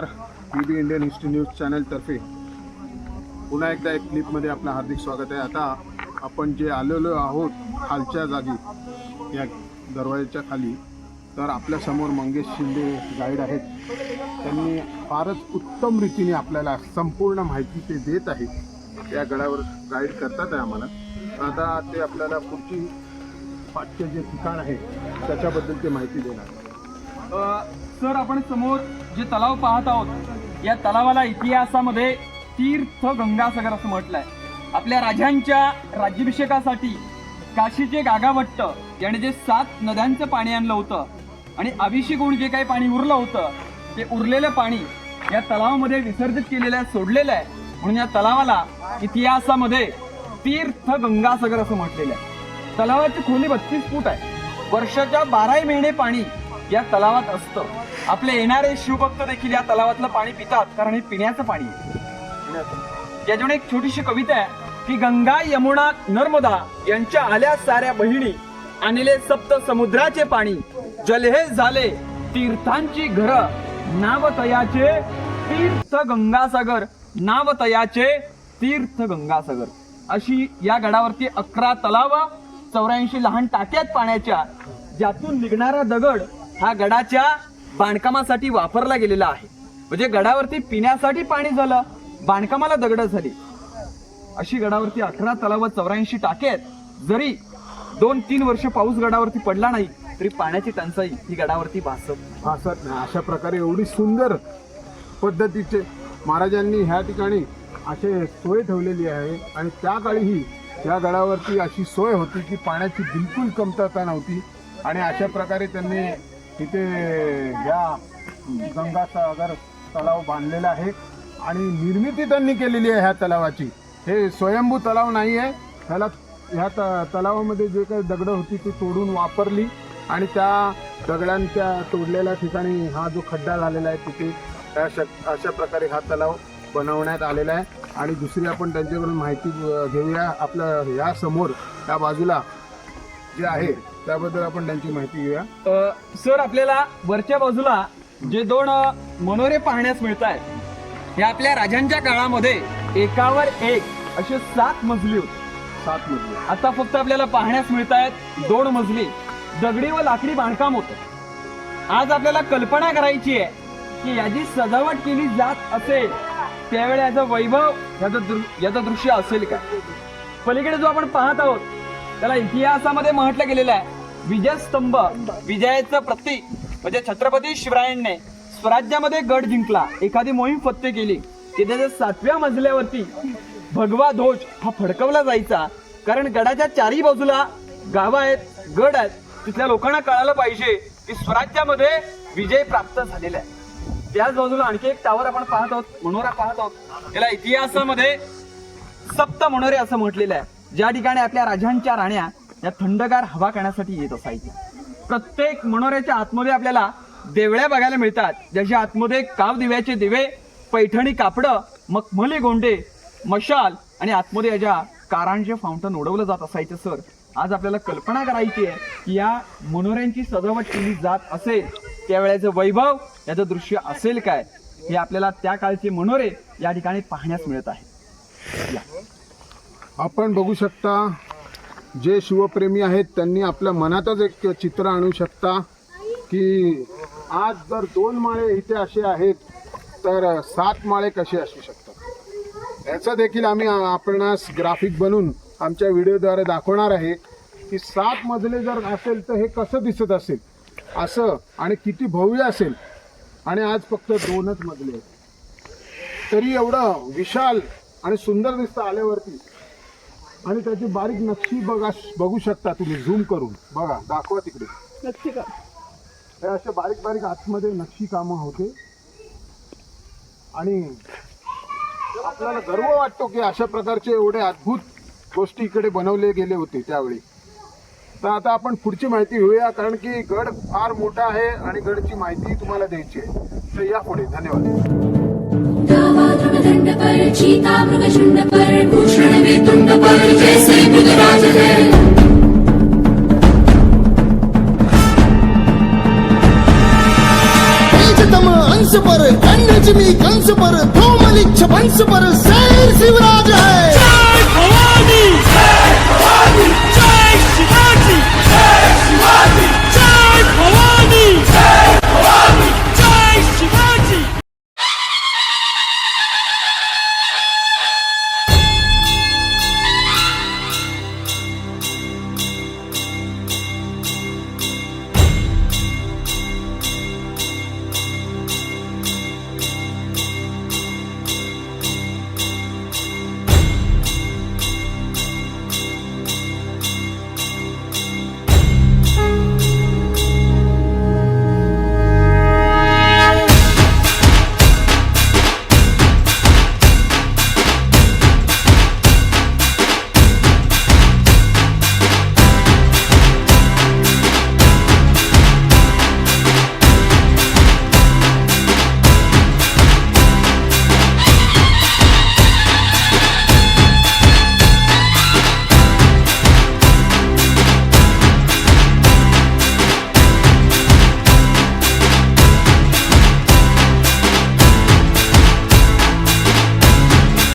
नमस्कार. B B Indian history news चॅनलतर्फे पुन्हा एकदा एक क्लिपमध्ये आपलं हार्दिक स्वागत आहे. आता आपण जे आलेलो आहोत खालच्या जागी या दरवाजाच्या खाली तर आपल्यासमोर मंगेश शिंदे गाईड आहेत. त्यांनी फारच उत्तम रीतीने आपल्याला संपूर्ण माहिती ते देत आहेत. या गडावर गाईड करतात आहे आम्हाला. आता ते आपल्याला पुढची पाठचे जे ठिकाण आहे त्याच्याबद्दल ते माहिती देणार. सर आपण समोर जे तलाव पाहत आहोत या तलावाला इतिहासामध्ये तीर्थ गंगासागर असं म्हटलंय. आपल्या राजांच्या राज्याभिषेकासाठी काशीचे गागाभट्ट याने जे सात नद्यांचं पाणी आणलं होतं आणि अभिषेक होऊन जे काही पाणी उरलं होतं ते उरलेलं पाणी या तलावामध्ये विसर्जित केलेलं आहे सोडलेलं आहे. म्हणून या तलावाला इतिहासामध्ये तीर्थ गंगासागर असं म्हटलेलं आहे. तलावाची खोली बत्तीस फूट आहे. वर्षाच्या बाराही महिने पाणी या तलावात असतं. आपले येणारे शिवभक्त देखील या तलावातलं पाणी पितात कारण हे पिण्याचं पाणी आहे. याच्यावर एक छोटीशी कविता आहे की गंगा यमुना नर्मदा यांच्या आल्या साऱ्या बहिणी आणले सप्त समुद्राचे पाणी. जलहे झाले तीर्थांची घर नावतयाचे तीर्थ गंगासागर नावतयाचे तीर्थ गंगासागर अशी या गडावरती अकरा तलाव चौऱ्याऐंशी लहान टाक्यात पाण्याच्या ज्यातून निघणारा दगड हा गडाच्या बांधकामासाठी वापरला गेलेला आहे. म्हणजे गडावरती पिण्यासाठी पाणी झालं बांधकामाला दगड झाली. अशी गडावरती अठरा तलाव चौऱ्याऐंशी टाके आहेत. जरी दोन तीन वर्ष पाऊस गडावरती पडला नाही तरी पाण्याची टंचाई ही गडावरती भासत भासत नाही. अशा प्रकारे एवढी सुंदर पद्धतीचे महाराजांनी ह्या ठिकाणी असे सोय ठेवलेली आहे. आणि त्या काळीही या गडावरती अशी सोय होती की पाण्याची बिलकुल कमतरता नव्हती. आणि अशा प्रकारे त्यांनी तिथे या गंगासागर तलाव बांधलेला आहे आणि निर्मिती त्यांनी केलेली आहे ह्या तलावाची. हे स्वयंभू तलाव नाही आहे ह्याला ह्या त तलावामध्ये जे काही दगडं होती ती तोडून वापरली आणि त्या दगडांच्या तोडलेल्या ठिकाणी हा जो खड्डा झालेला आहे तिथे त्या शक अशा प्रकारे हा तलाव बनवण्यात आलेला आहे. आणि दुसरी आपण त्यांच्याकडून माहिती घेऊया. आपलं या समोर त्या बाजूला जे आहे त्याबद्दल आपण त्यांची माहिती घेऊया. अ, सर आपल्याला वरच्या बाजूला जे दोन अ, मनोरे पाहण्यास मिळत आहेत हे आपल्या राजांच्या काळामध्ये एकावर एक असे सात मजली होते. सात मजले. आता फक्त आपल्याला पाहण्यास मिळत आहेत दोन मजली दगडी व लाकडी बांधकाम होतं. आज आपल्याला कल्पना करायची आहे की याची सजावट केली जात असेल त्यावेळी याचं वैभव याचं दृ- याचं दृश्य असेल का पलीकडे जो आपण पाहत आहोत त्याला इतिहासामध्ये म्हटलं गेलेलं आहे. विजयस्तंभ विजयाचं प्रतीक म्हणजे छत्रपती शिवरायांनी स्वराज्यामध्ये गड जिंकला. एखादी मोहीम फत्ते केली. की त्याच्या सातव्या मजल्यावरती भगवा ध्वज हा फडकवला जायचा. कारण गडाच्या चारही बाजूला गावं आहेत गड आहेत. तिथल्या लोकांना कळालं पाहिजे की स्वराज्यामध्ये विजय प्राप्त झालेला आहे. त्याच बाजूला आणखी एक टावर आपण पाहत आहोत मनोरा पाहत आहोत. त्याला इतिहासामध्ये सप्त मनोरे असं म्हटलेलं आहे. ज्या ठिकाणी आपल्या राजांच्या राण्या या थंडगार हवा करण्यासाठी येत असायच्या. प्रत्येक मनोऱ्याच्या आतमध्ये आपल्याला देवळ्या बघायला मिळतात. ज्याच्या आतमध्ये काव दिव्याचे दिवे पैठणी कापडं मखमली गोंडे मशाल आणि आतमध्ये याच्या कारांचे फाउंटन उडवलं जात असायचं सर आज आपल्याला कल्पना करायची आहे की या मनोऱ्यांची सजावट केली जात असेल त्यावेळेचं वैभव याचं दृश्य असेल काय हे आपल्याला त्या काळचे मनोरे या ठिकाणी पाहण्यास मिळत आहे. आपण बघू शकता जे शिवप्रेमी आहेत त्यांनी आपल्या मनातच एक चित्र आणू शकता की आज जर दोन माळे इथे असे आहेत तर सात माळे कसे असू शकतात? याचं देखील आम्ही आपणास ग्राफिक बनवून आमच्या व्हिडिओद्वारे दाखवणार आहे की सात मजले जर असेल तर हे कसं दिसत असेल? असं आणि किती भव्य असेल? आणि आज फक्त दोनच मजले आहेत. तरी एवढं विशाल आणि सुंदर दिसतं आल्यावरती आणि त्याची बारीक नक्षी बघा बघू शकता तुम्ही झूम करून. बघा दाखवा तिकडे. नक्की का? हे असे बारीक बारीक आतमध्ये नक्षी कामं होते. आणि आपल्याला गर्व वाटतो की अशा प्रकारचे एवढे अद्भुत गोष्टी इकडे बनवले गेले होते त्यावेळी. तर आता आपण पुढची माहिती घेऊया कारण की गड फार मोठा आहे आणि गडची माहिती तुम्हाला द्यायची आहे. तर या पुढे. धन्यवाद. पर चीता मृगशुंड पर भूषण में तुंड पर जैसे मृगराज है अंश पर खंड कंस पर धूम पंस पर शेर शिवराज है।